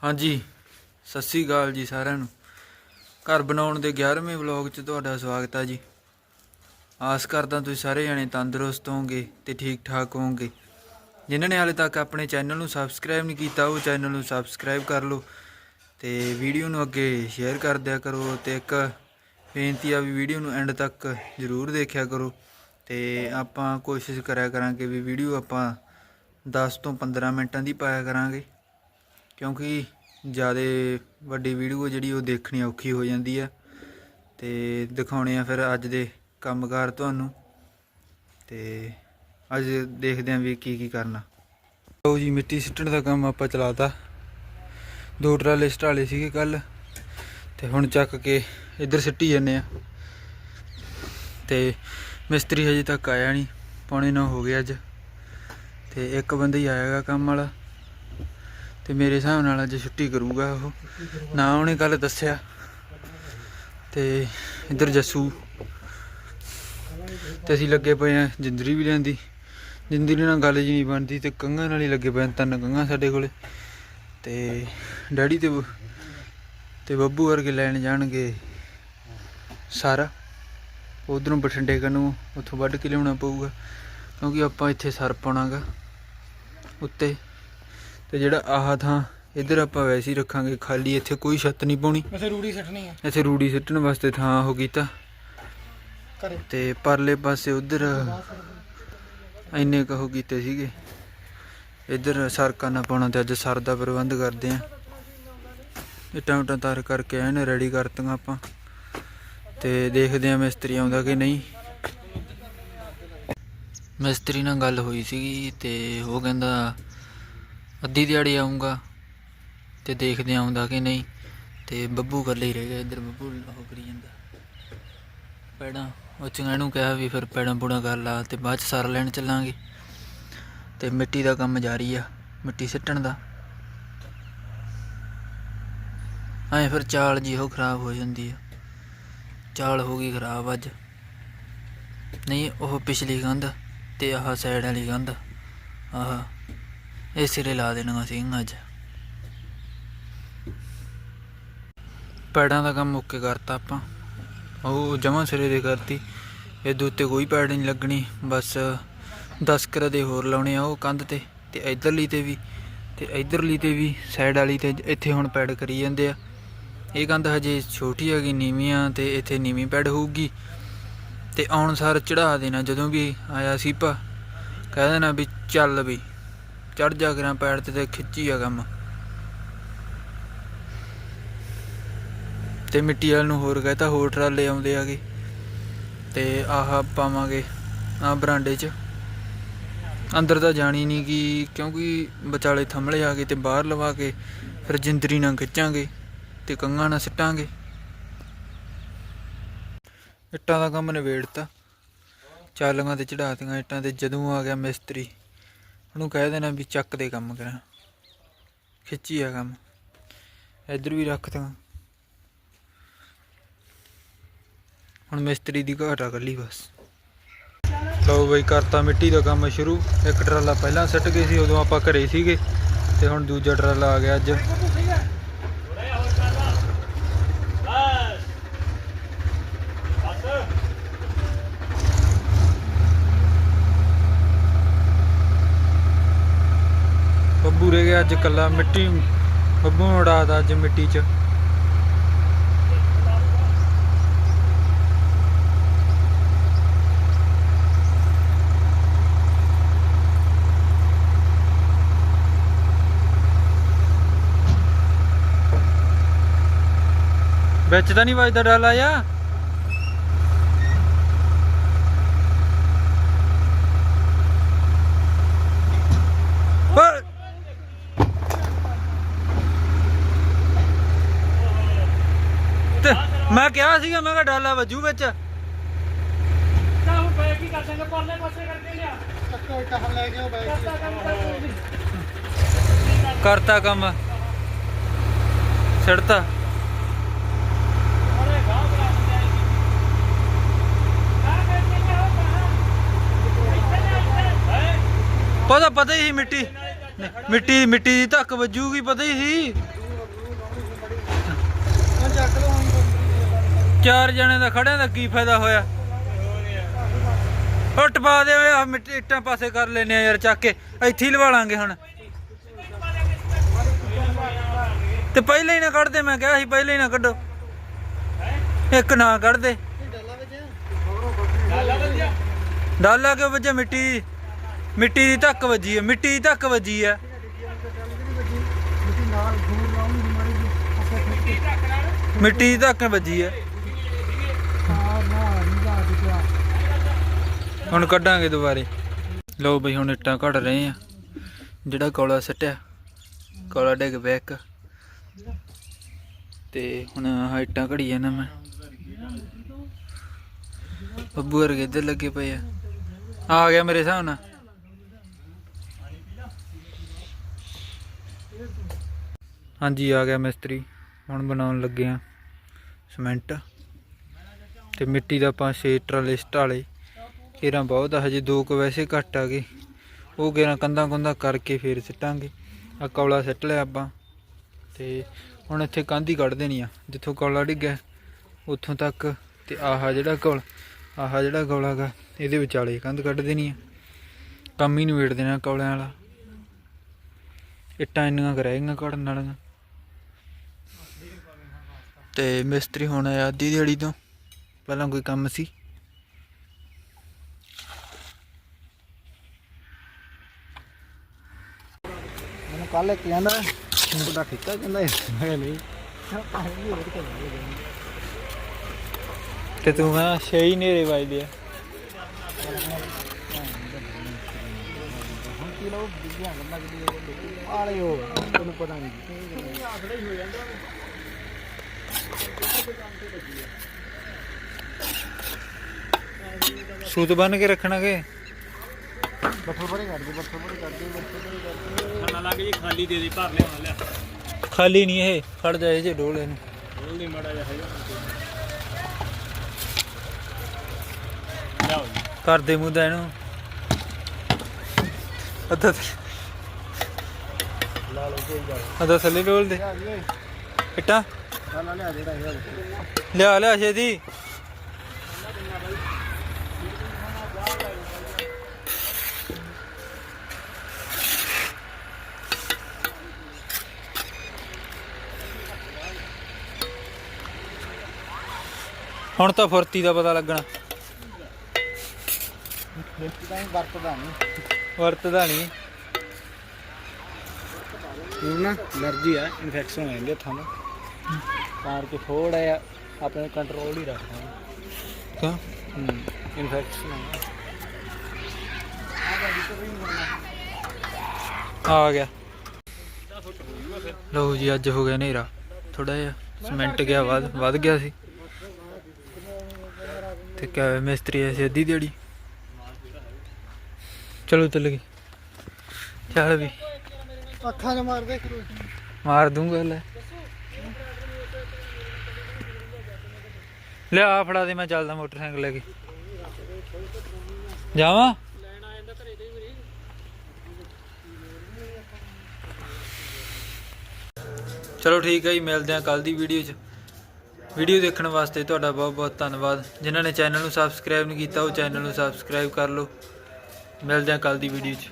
ਹਾਂਜੀ, ਸਤਿ ਸ੍ਰੀ ਅਕਾਲ ਜੀ ਸਾਰਿਆਂ ਨੂੰ। ਘਰ ਬਣਾਉਣ ਦੇ 11ਵੇਂ ਵਲੌਗ 'ਚ ਤੁਹਾਡਾ ਸਵਾਗਤ ਹੈ ਜੀ। ਆਸ ਕਰਦਾ ਤੁਸੀਂ ਸਾਰੇ ਜਣੇ ਤੰਦਰੁਸਤ ਹੋਵੋਗੇ ਤੇ ਠੀਕ ਠਾਕ ਹੋਵੋਗੇ। ਜਿਨ੍ਹਾਂ ਨੇ ਹਾਲੇ ਤੱਕ ਆਪਣੇ ਚੈਨਲ ਨੂੰ ਸਬਸਕ੍ਰਾਈਬ ਨਹੀਂ ਕੀਤਾ, ਉਹ ਚੈਨਲ ਨੂੰ ਸਬਸਕ੍ਰਾਈਬ ਕਰ ਲਓ ਤੇ ਵੀਡੀਓ ਨੂੰ ਅੱਗੇ ਸ਼ੇਅਰ ਕਰ ਦਿਆ ਕਰੋ ਤੇ ਇੱਕ ਬੇਨਤੀ ਆ ਵੀ ਵੀਡੀਓ ਨੂੰ ਐਂਡ ਤੱਕ ਜ਼ਰੂਰ ਦੇਖਿਆ ਕਰੋ ਤੇ ਆਪਾਂ ਕੋਸ਼ਿਸ਼ ਕਰਿਆ ਕਰਾਂਗੇ ਵੀ ਵੀਡੀਓ ਆਪਾਂ 10 ਤੋਂ 15 ਮਿੰਟਾਂ ਦੀ ਪਾਇਆ ਕਰਾਂਗੇ। ਕਿਉਂਕਿ ਜ਼ਿਆਦਾ ਵੱਡੀ ਵੀਡੀਓ ਜਿਹੜੀ ਉਹ ਦੇਖਣੀ ਔਖੀ ਹੋ ਜਾਂਦੀ ਆ ਤੇ ਦਿਖਾਉਣੇ ਆ ਫਿਰ ਅੱਜ ਦੇ ਕੰਮਕਾਰ ਤੁਹਾਨੂੰ ਤੇ ਅੱਜ ਦੇਖਦੇ ਆਂ ਵੀ ਕੀ ਕੀ ਕਰਨਾ। ਲਓ ਜੀ, ਮਿੱਟੀ ਸਿੱਟਣ ਦਾ ਕੰਮ ਆਪਾਂ ਚਲਾਤਾ। ਦੋ ਟਰਾਲੇ ਸਟਾਲੇ ਸੀਗੇ ਕੱਲ ਤੇ ਹੁਣ ਚੱਕ ਕੇ ਇੱਧਰ ਸਿੱਟੀ ਜੰਨੇ ਆ। ਤੇ ਮਿਸਤਰੀ ਹਜੇ ਤੱਕ ਆਇਆ ਨਹੀਂ, ਪੌਣੇ ਨੌ ਹੋ ਗਏ ਅੱਜ। ਤੇ ਇੱਕ ਬੰਦਾ ਹੀ ਆਏਗਾ ਕੰਮ ਵਾਲਾ। ਤੇ ਮੇਰੇ ਹਿਸਾਬ ਨਾਲ ਅੱਜ ਛੁੱਟੀ ਕਰੂਗਾ ਉਹ। ਨਾ ਉਹਨੇ ਕੱਲ ਦੱਸਿਆ। ਤੇ ਇੱਧਰ ਜੱਸੂ। ਤੇ ਅਸੀਂ ਲੱਗੇ ਪਏ ਆ ਜਿੰਦਰੀ ਵੀ ਲੈਂਦੀ। ਜਿੰਦਰੀ ਨਾਲ ਗੱਲ ਜੀ ਨਹੀਂ ਬਣਦੀ ਤੇ ਕੰਘਾਂ ਨਾਲ ਹੀ ਲੱਗੇ ਪਏ ਆ, ਤਿੰਨ ਕੰਘਾਂ ਸਾਡੇ ਕੋਲੇ। ਤੇ ਡੈਡੀ ਤੇ ਬ- ਤੇ ਬੱਬੂ ਵਰਗੇ ਲੈਣ ਜਾਣਗੇ ਸਾਰਾ। ਉਧਰੋਂ ਬਠਿੰਡੇ ਕਨੂੰ ਉੱਥੋਂ ਵੱਢ ਕੇ ਲਿਆਉਣਾ ਪਊਗਾ। ਕਿਉਂਕਿ ਆਪਾਂ ਇੱਥੇ ਸਰ ਪਾਉਣਾਗਾ ਉੱਤੇ। ਤੇ ਜਿਹੜਾ ਆਹ ਥਾਂ ਇੱਧਰ ਆਪਾਂ ਵੈਸੇ ਹੀ ਰੱਖਾਂਗੇ ਖਾਲੀ ਇੱਥੇ ਕੋਈ ਛੱਤ ਨਹੀਂ ਪਾਉਣੀ। ਵੈਸੇ ਰੂੜੀ ਸੱਟਣੀ ਆ। ਇੱਥੇ ਰੂੜੀ ਸਿੱਟਣ ਵਾਸਤੇ ਥਾਂ ਉਹ ਕੀਤਾ। ਘਰੇ। ਤੇ ਪਰਲੇ ਪਾਸੇ ਉਧਰ ਇੰਨੇ ਕਹੋ ਕੀਤੇ ਸੀਗੇ। ਇੱਧਰ ਸਰਕਾਂ ਨਾ ਪਾਉਣਾ ਤੇ ਅੱਜ ਸਰ ਦਾ ਪ੍ਰਬੰਧ ਕਰਦੇ ਆ। ਇੱਟਾਂ ਉਟਾਂ ਤਾਰ ਕਰਕੇ ਐਨ ਰੈਡੀ ਕਰਤੀਆਂ ਆਪਾਂ। ਤੇ ਦੇਖਦੇ ਆ ਮਿਸਤਰੀ ਆਉਂਦਾ ਕਿ ਨਹੀਂ। ਮਿਸਤਰੀ ਨਾਲ ਗੱਲ ਹੋਈ ਸੀਗੀ ਤੇ ਉਹ ਕਹਿੰਦਾ ਅੱਧੀ ਦਿਹਾੜੀ ਆਉਂਗਾ ਤੇ ਦੇਖਦੇ ਆਉਂਦਾ ਕਿ ਨਹੀਂ ਤੇ ਬੱਬੂ ਇਕੱਲੇ ਹੀ ਰਹਿ ਗਿਆ, ਇੱਧਰ ਬੱਬੂ ਉਹ ਕਰੀ ਜਾਂਦਾ। ਪੈੜਾਂ, ਉਹ ਚੰਗਾ ਨੂੰ ਕਿਹਾ ਵੀ ਫਿਰ ਪੈੜਾਂ ਪੂੜਾਂ ਕਰ ਲਾ ਤੇ ਬਾਅਦ ਚ ਸਾਰ ਲੈਣ ਚੱਲਾਂਗੇ। ਤੇ ਮਿੱਟੀ ਦਾ ਕੰਮ ਜਾਰੀ ਆ, ਮਿੱਟੀ ਸਿੱਟਣ ਦਾ। ਐ ਫਿਰ ਚਾਲ ਜੀ ਉਹ ਖਰਾਬ ਹੋ ਜਾਂਦੀ ਆ। ਚਾਲ ਹੋ ਗਈ ਖਰਾਬ ਅੱਜ। ਨਹੀਂ, ਉਹ ਪਿਛਲੀ ਕੰਧ ਤੇ ਆਹ ਸਾਈਡ ਵਾਲੀ ਕੰਧ ਆਹ ਇਹ ਸਿਰੇ ਲਾ ਦੇਣਾ ਸੀ ਅੱਜ। ਪੈੜਾਂ ਦਾ ਕੰਮ ਓਕੇ ਕਰਤਾ ਆਪਾਂ। ਉਹ ਜਮਾਂ ਸਿਰੇ ਦੇ ਕਰਤੀ। ਇਹਦੇ ਉੱਤੇ ਕੋਈ ਪੈੜ ਨਹੀਂ ਲੱਗਣੀ। ਬਸ 10 ਕਰ ਦੇ ਹੋਰ ਲਾਉਣੇ ਆ ਉਹ ਕੰਧ ਤੇ ਤੇ ਇਧਰਲੀ ਤੇ ਵੀ। ਤੇ ਇਧਰਲੀ ਤੇ ਵੀ ਸਾਈਡ ਵਾਲੀ ਤੇ ਇੱਥੇ ਹੁਣ ਪੈੜ ਕਰੀ ਜਾਂਦੇ ਆ। ਇਹ ਕੰਧ ਹਜੇ ਛੋਟੀ ਹੈਗੀ, ਨੀਵੀਂ ਆ ਤੇ ਇੱਥੇ ਨੀਵੀਂ ਪੈੜ ਹੋਊਗੀ। ਤੇ ਆਉਣ ਸਾਰ ਚੜਾ ਦੇਣਾ ਜਦੋਂ ਵੀ ਆਇਆ ਸੀਪਾ ਕਹਿ ਦੇਣਾ ਵੀ ਚੱਲ ਵੀ। ਚੜ ਜਾ ਕਰਾਂ ਪੈਰ ਤੇ ਤੇ ਖਿੱਚੀ ਆ ਕੰਮ। ਤੇ ਮਿੱਟੀ ਵਾਲ ਨੂੰ ਹੋਰ ਕਹਤਾ, ਹੋਰ ਟਰਾਲੇ ਆਉਂਦੇ ਆਗੇ ਤੇ ਆਹ ਪਾਵਾਂਗੇ ਆ ਬਰਾਂਡੇ 'ਚ। ਅੰਦਰ ਤਾਂ ਜਾਣੀ ਨਹੀਂ ਕਿ ਕਿਉਂਕਿ ਵਿਚਾਲੇ ਥੰਮਲੇ ਆ ਗਏ ਤੇ ਬਾਹਰ ਲਵਾ ਕੇ ਫਿਰ ਜਿੰਦਰੀ ਨਾਲ ਖਿੱਚਾਂਗੇ ਤੇ ਕੰਗਾਂ ਨਾਲ ਸਿੱਟਾਂਗੇ। ਇੱਟਾਂ ਦਾ ਕੰਮ ਨਿਬੇੜਤਾ। ਚਾਲੀਆਂ ਤੇ ਚੜਾਤੀਆਂ ਇੱਟਾਂ ਤੇ ਜਦੋਂ ਆ ਗਿਆ ਮਿਸਤਰੀ। ਉਹਨੂੰ ਕਹਿ ਦੇਣਾ ਵੀ ਚੱਕ ਦੇ ਕੰਮ ਕਰਾਂ। ਖਿੱਚੀ ਆ ਕੰਮ। ਇੱਧਰ ਵੀ ਰੱਖ ਰੱਖਤਾਂ ਹੁਣ ਮਿਸਤਰੀ ਦੀ ਘਾਟ ਆ ਕੱਲੀ ਬਸ। ਲਓ ਬਈ ਕਰਤਾ ਮਿੱਟੀ ਦਾ ਕੰਮ ਸ਼ੁਰੂ। ਇੱਕ ਟਰਾਲਾ ਪਹਿਲਾਂ ਸੱਟ ਗਏ ਸੀ, ਉਦੋਂ ਆਪਾਂ ਘਰੇ ਸੀਗੇ। ਤੇ ਹੁਣ ਦੂਜਾ ਟਰਾਲਾ ਆ ਗਿਆ ਅੱਜ। ਰਹਿ ਅੱਜ ਕੱਲਾ ਮਿੱਟੀ ਬੱਬੂ ਨੂੰ ਉਡਾਤਾ ਅੱਜ ਮਿੱਟੀ 'ਚ। ਵਿੱਚ ਤਾਂ ਨਹੀਂ ਵੱਜਦਾ ਡਾਲਾ ਆ ਓਏ! ਤੇ ਮੈਂ ਕਿਹਾ ਸੀਗਾ ਮੈਂ ਕਿਹਾ ਡਾਲਾ ਵੱਜੂ ਵਿੱਚ। ਤਾਂ ਹੁਣ ਬੈਗ ਕੀ ਕਰ ਦਾਂਗੇ ਪਰਲੇ ਪਾਸੇ ਕਰਕੇ ਲਿਆ। ਟੱਕਰ ਟੱਕ ਲੈ ਕੇ ਬੈਗ ਕਰਤਾ ਕੰਮ ਕਰ ਕਰਤਾ ਕੰਮ। ਛੜਤਾ ਪਤਾ ਪਤਾ ਹੀ ਸੀ ਮਿੱਟੀ। ਮਿੱਟੀ ਮਿੱਟੀ ਦੀ ਧੱਕ ਵੱਜੂਗੀ ਪਤਾ ਹੀ ਸੀ ਚੱਕ ਲਓ ਹੁਣ ਚਾਰ ਜਣੇ ਦਾ ਖੜਿਆਂ ਦਾ ਕੀ ਫਾਇਦਾ ਹੋਇਆ? ਉਹ ਟਪਾ ਦੇ ਓਏ, ਆਹ ਮਿੱਟੀ ਇੱਟਾਂ ਪਾਸੇ ਕਰ ਲੈਨੇ ਆ ਯਾਰ, ਚੱਕ ਕੇ। ਇੱਥੇ ਹੀ ਲਵਾ ਲਾਂਗੇ ਹੁਣ। ਤੇ ਪਹਿਲੇ ਹੀ ਨਾ ਕੱਢ ਦੇ ਮੈਂ ਕਿਹਾ ਸੀ ਪਹਿਲੇ ਹੀ ਨਾ ਕੱਢੋ। ਇੱਕ ਨਾ ਕੱਢ ਦੇ ਡਾਲਾ ਕਿਉਂ ਵੱਜਿਆ? ਮਿੱਟੀ ਮਿੱਟੀ ਦੀ ਧੱਕ ਵੱਜੀ ਹੈ ਮਿੱਟੀ ਦੀ ਧੱਕ ਵੱਜੀ ਹੈ ਮਿੱਟੀ ਦੀ ਧੱਕ ਵੱਜੀ ਹੈ ਹੁਣ ਕੱਢਾਂਗੇ ਦੁਬਾਰੇ। ਲਓ ਬਈ, ਹੁਣ ਇੱਟਾਂ ਕੱਢ ਰਹੇ ਆ। ਜਿਹੜਾ ਕੌਲਾ ਸੱਟਿਆ, ਕੌਲਾ ਡਿੱਗ ਪਿਆ ਇੱਕ। ਤੇ ਹੁਣ ਆਹ ਇੱਟਾਂ ਘੜੀ ਜਾਣਾ ਮੈਂ। ਬੱਬੂ ਵਰਗੇ ਇੱਧਰ ਲੱਗੇ ਪਏ ਆ। ਆ ਗਿਆ ਮੇਰੇ ਹਿਸਾਬ ਨਾਲ। ਹਾਂਜੀ, ਆ ਗਿਆ ਮਿਸਤਰੀ। ਹੁਣ ਬਣਾਉਣ ਲੱਗੇ ਆ ਸਿਮੈਂਟ। ਤੇ ਮਿੱਟੀ ਦਾ ਆਪਾਂ ਛੇ ਟਰਾਲੇ ਸਟਾਲੇ ਕੇਰਾਂ ਬਹੁਤ ਆ, ਹਜੇ ਦੋ ਕੁ ਵੈਸੇ ਘੱਟ ਆ ਗਏ। ਉਹ ਕੇਰਾਂ ਕੰਧਾਂ ਕੁੰਧਾਂ ਕਰਕੇ ਫੇਰ ਸਿੱਟਾਂਗੇ। ਆ ਕੌਲਾ ਸਿੱਟ ਲਿਆ ਆਪਾਂ। ਤੇ ਹੁਣ ਇੱਥੇ ਕੰਧ ਹੀ ਕੱਢ ਦੇਣੀ ਆ। ਜਿੱਥੋਂ ਕੌਲਾ ਡਿੱਗਿਆ ਉੱਥੋਂ ਤੱਕ। ਤੇ ਆਹਾ ਜਿਹੜਾ ਕੌਲ, ਆਹਾ ਜਿਹੜਾ ਕੌਲਾ ਗਾ ਇਹਦੇ ਵਿਚਾਲੇ ਕੰਧ ਕੱਢ ਦੇਣੀ ਆ। ਕੰਮ ਹੀ ਨਿਬੇੜ ਦੇਣਾ ਕੌਲਿਆਂ ਵਾਲਾ। ਇੱਟਾਂ ਇੰਨੀਆਂ ਕੁ ਕੱਢਣ ਵਾਲੀਆਂ। ਤੇ ਮਿਸਤਰੀ ਹੁਣ ਆਇਆ ਅੱਧੀ ਦਿਹਾੜੀ ਤੋਂ। ਪਹਿਲਾਂ ਕੋਈ ਕੰਮ ਸੀ? ਮੈਨੂੰ ਕੱਲ ਕਹਿੰਦਾ ਤੁਹਾਡਾ ਠੇਕਾ ਕਹਿੰਦਾ ਮੈਂ ਨਹੀਂ। ਤੇ ਤੂੰ ਮੈਂ ਛੇ ਹੀ ਨੇਰੇ ਵੱਜਦੇ ਆ। ਆਲੇ ਹੋ ਤੈਨੂੰ ਪਤਾ ਨਹੀਂ। ਸੂਤ ਬੰਨ ਕੇ ਰੱਖਣਾ ਕਿ ਬੱਠਲ ਪਰੇ ਕਰ ਦੇ ਬੱਠਲ ਪਰੇ ਕਰ ਦੇ ਬੱਠਲ ਪਰੇ ਕਰ ਦੇ ਖਾਣਾ ਲੱਗ ਜੀ ਖਾਲੀ ਦੇ ਦੇ ਭਰ ਲਿਆ ਲਿਆ। ਖਾਲੀ ਨਹੀਂ ਇਹ ਖੜ ਜਾਏ ਜੇ ਡੋਲ ਇਹਨੂੰ। ਬੋਲ ਨਹੀਂ ਮੜਾ ਜਾ ਹੈਗਾ। ਲਿਆਓ ਜੀ। ਕਰ ਦੇ ਮੁੱਦਾ ਇਹਨੂੰ। ਅੱਧਾ ਲਾ ਲਓ ਕੋਈ ਗੱਲ ਅੱਧਾ ਥੱਲੇ ਡੋਲ ਦੇ। ਇੱਟਾਂ। ਲਾ ਲਾ ਲਿਆ ਜਿਹੜਾ ਲਿਆ ਲਿਆ ਛੇਦੀ ਹੁਣ ਤਾਂ ਫੁਰਤੀ ਦਾ ਪਤਾ ਲੱਗਣਾ। ਮਿੱਟੀ ਤਾਂ ਹੀ ਵਰਤਦਾ ਨਹੀਂ। ਵਰਤਦਾ ਨਹੀਂ ਨੂੰ ਨਾ ਅਲਰਜੀ ਆ ਇਨਫੈਕਸ਼ਨ ਹੋ ਜਾਂਦੀ ਹੱਥਾਂ ਨੂੰ ਤਾਂ ਕਿ ਥੋੜਾ ਜਿਹਾ ਆਪਣੇ ਕੰਟਰੋਲ ਹੀ ਰੱਖਣਾ ਕਿਉਂ? ਇਨਫੈਕਸ਼ਨ ਆ ਗਿਆ। ਲਓ ਜੀ ਅੱਜ ਹੋ ਗਿਆ ਹਨੇਰਾ। ਥੋੜਾ ਜਿਹਾ ਸਿਮੈਂਟ ਗਿਆ ਵੱਧ ਵੱਧ ਗਿਆ ਸੀ। ਤੇ ਕਿਆ ਮਿਸਤਰੀ ਐ ਸੀ ਅੱਧੀ ਦਿਹਾੜੀ। ਚਲੋ ਚੱਲ ਗਏ ਚੱਲ ਵੀ। ਅੱਖਾਂ 'ਚ ਮਾਰਦੇ ਕਰੋ ਮਾਰ ਦੂੰਗਾ ਲੈ। ਲੈ ਆ ਫੜਾ ਦੇ ਮੈਂ ਚੱਲਦਾ ਮੋਟਰਸਾਈਕਲ ਲੈ ਕੇ। ਜਾਵਾਂ? ਚਲੋ ਠੀਕ ਹੈ ਜੀ ਮਿਲਦੇ ਹਾਂ ਕੱਲ ਦੀ ਵੀਡੀਓ 'ਚ। ਵੀਡੀਓ ਦੇਖਣ ਵਾਸਤੇ ਤੁਹਾਡਾ ਬਹੁਤ ਬਹੁਤ ਧੰਨਵਾਦ। ਜਿਨ੍ਹਾਂ ਨੇ ਚੈਨਲ ਨੂੰ ਸਬਸਕ੍ਰਾਈਬ ਨਹੀਂ ਕੀਤਾ, ਉਹ ਚੈਨਲ ਨੂੰ ਸਬਸਕ੍ਰਾਈਬ ਕਰ ਲਓ। ਮਿਲਦੇ ਹਾਂ ਕੱਲ ਦੀ ਵੀਡੀਓ 'ਚ।